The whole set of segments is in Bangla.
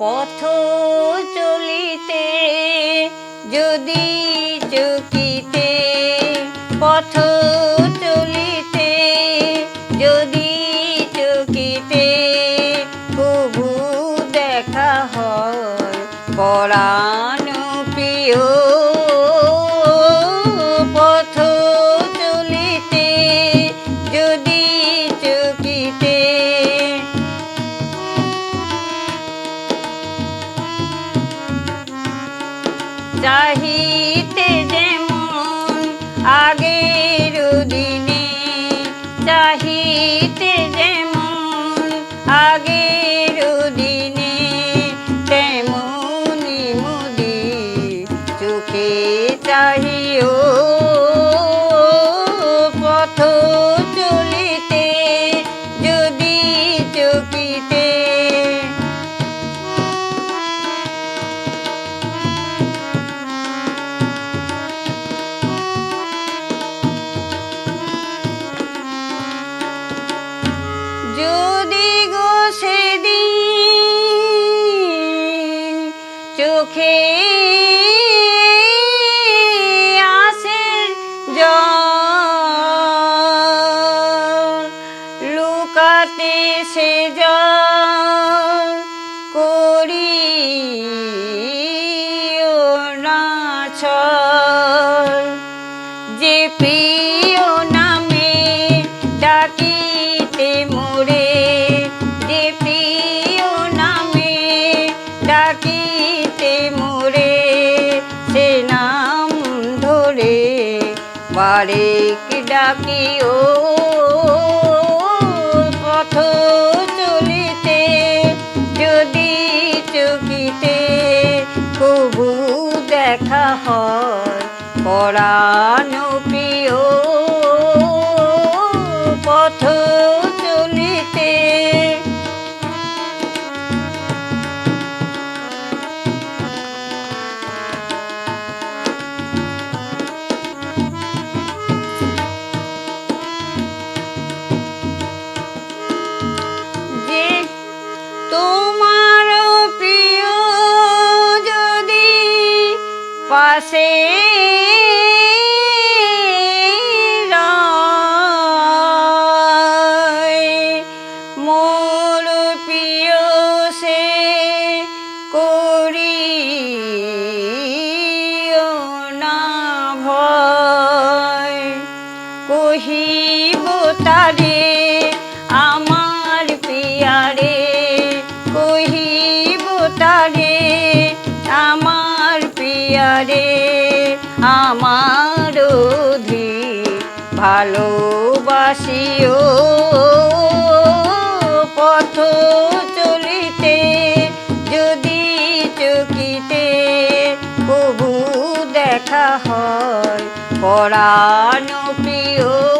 পথ চলিতে যদি চকিতে পথ চলিতে যদি চকিতে প্রভু দেখা হয় পরাণ প্রিয়। চলিতে যদি চকিতে যদি গো সেদিন চোখে লুকাতে সে করি না ছল যে প্রিয় নামে ডাকিতে মোরে, যে প্রিয় নামে ডাকিতে মোরে, সে নাম ধরে বারেক ডাকিও। পাশে মোর প্রিয় সে করি না ভয়। কহিব তারে পিয়ারে আমার ধি ভালোবাসিও। পথ চলিতে যদি চকিতে প্রভু দেখা হয় পরাণ প্রিয়।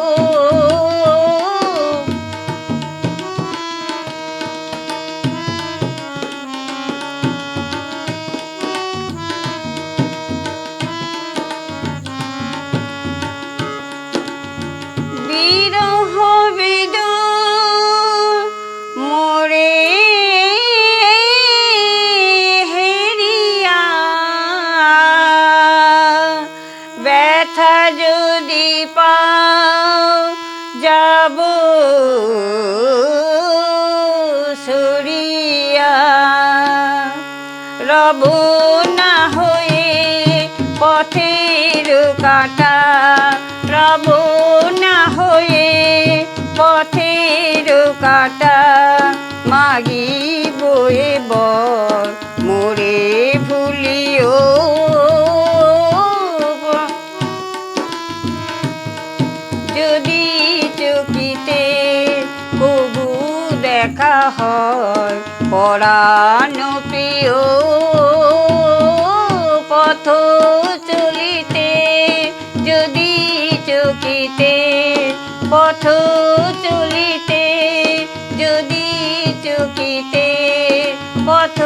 যাব সরিয়া। রব না হয়ে পথের কাটা। রব না হয়ে পথের কাটা। বাড়িতে কবু দেখা হয়। পরাণ প্রিয় পথ চলিতে, যদি চকিতে পথ চলিতে, যদি চকিতে পথ